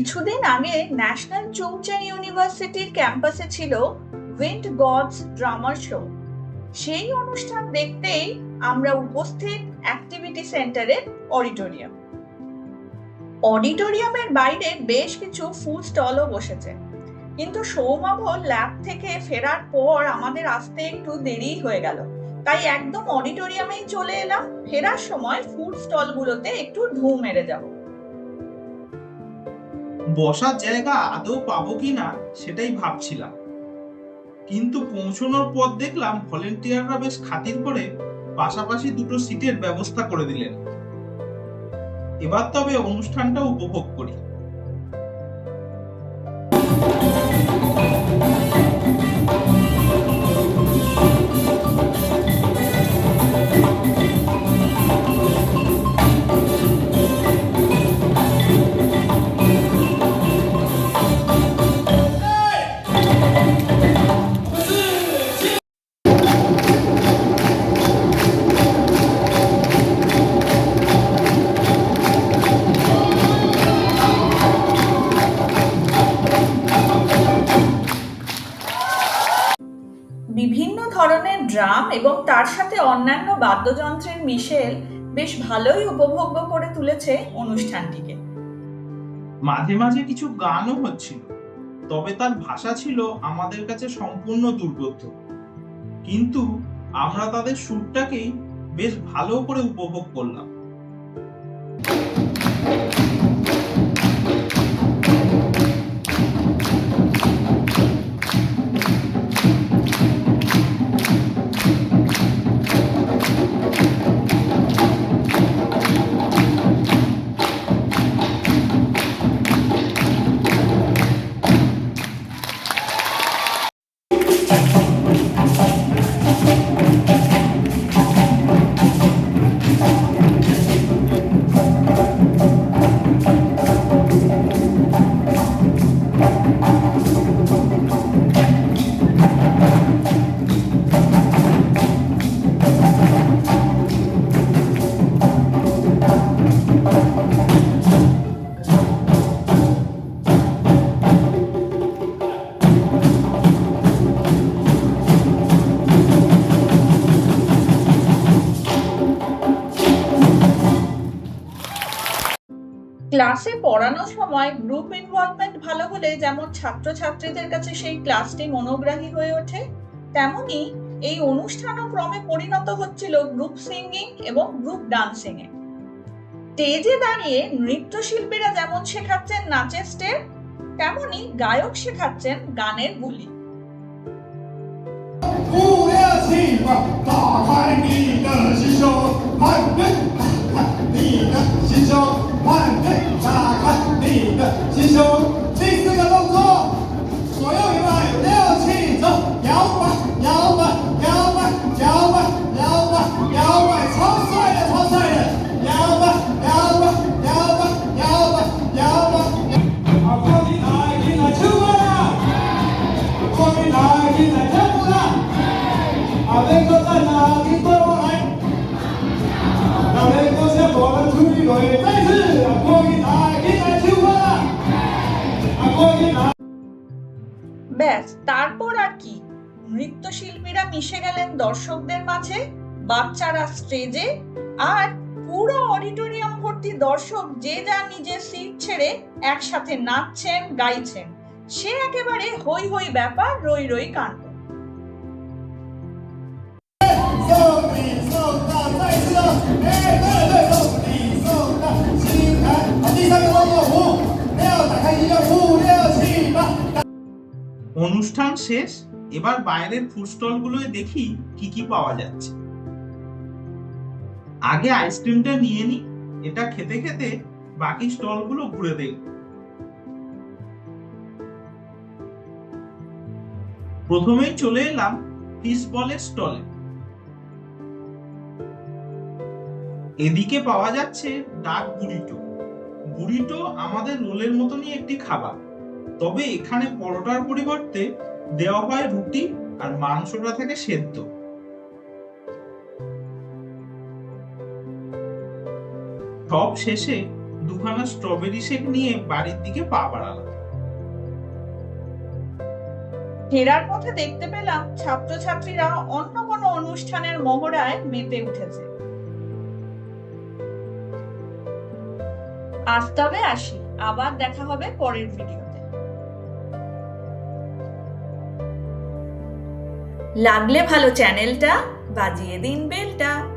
কদিন আগে ন্যাশনাল চৌচান ইউনিভার্সিটির ক্যাম্পাসে ছিল উইন্ড গডস ড্রামার শো সেই অনুষ্ঠান দেখতেই আমরা উপস্থিত অ্যাক্টিভিটি সেন্টারের অডিটোরিয়াম অডিটোরিয়ামের বাইরে বেশ কিছু ফুড স্টলও বসেছে। কিন্তু সৌমাভ ল্যাব থেকে ফেরার পর আমাদের আসতে একটু দেরি হয়ে গেল। তাই একদম অডিটোরিয়ামেই চলে এলাম। ফেরার সময় ফুড স্টলগুলোতে একটু ঢু মেরে যাব। বসার জায়গা আদৌ পাবো কিনা সেটাই ভাবছিলাম। কিন্তু পৌঁছানোর পর দেখলাম ভলেন্টিয়াররা বেশ খাতির করে পাশাপাশি দুটো সিটের ব্যবস্থা করে দিলেন। এবার তবে অনুষ্ঠানটা উপভোগ করি। ড্রাম এবং তার সাথে অন্যান্য বাদ্যযন্ত্রের মিশেল বেশ ভালোই উপভোগ্য করে তুলেছে অনুষ্ঠানটিকে। মাঝে মাঝে কিছু গানও হচ্ছিল, তবে তার ভাষা ছিল আমাদের কাছে সম্পূর্ণ দুর্বোধ্য। কিন্তু আমরা তাদের সুরটাকেই বেশ ভালো করে উপভোগ করলাম। ক্লাসে পড়ানোর সময় গ্রুপ ইনভলভমেন্ট ভালো হলে যেমন ছাত্রছাত্রীদের কাছে সেই ক্লাসটি মনোগ্রাহী হয়ে ওঠে তেমনি এই অনুষ্ঠানও ক্রমে পরিণত হচ্ছিল গ্রুপ সিঙ্গিং এবং গ্রুপ ডান্সিং এ স্টেজে দাঁড়িয়ে নৃত্যশিল্পীরা যেমন শেখাচ্ছেন নাচের স্টেপ তেমনি গায়ক শেখাচ্ছেন গানের বুলি 五六七八，打开你的心胸，满对，打开你的心胸，满 ব্যাস, তারপর আর কি? নৃত্যশিল্পীরা মিশে গেলেন দর্শকদের মাঝে, বাচ্চারা স্টেজে, আর পুরো অডিটোরিয়াম ভর্তি দর্শক যে যা নিজের সিট ছেড়ে একসাথে নাচছেন, গাইছেন। সে একেবারে হই হই ব্যাপার, রই রই কাণ্ড। অনুষ্ঠান শেষ, এবার বাইরের ফুড স্টলগুলোয় দেখি কি কি পাওয়া যাচ্ছে। আগে আইসক্রিমটা নিয়ে নি, এটা খেতে খেতে বাকি স্টলগুলো ঘুরে দেখব। প্রথমেই চলে এলাম ফিশ বলের স্টলে এদিকে পাওয়া যাচ্ছে ডাক বুড়িটো বুড়িটো আমাদের রোলের মতনই একটি খাবার। তবে এখানে পরোটার পরিবর্তে দেওয়া হয় রুটি আর মাংসটা থাকে সেদ্ধ। সব শেষে দুখানা স্ট্রবেরি শেক নিয়ে বাড়ির দিকে পা বাড়ালাম। ফেরার পথে দেখতে পেলাম ছাত্রছাত্রীরা অন্য কোনো অনুষ্ঠানের মহড়ায় মেতে উঠেছে। আজ তবে আসি, আবার দেখা হবে পরের ভিডিওতে লাগলে ভালো চ্যানেলটা বাজিয়ে দিন বেলটা।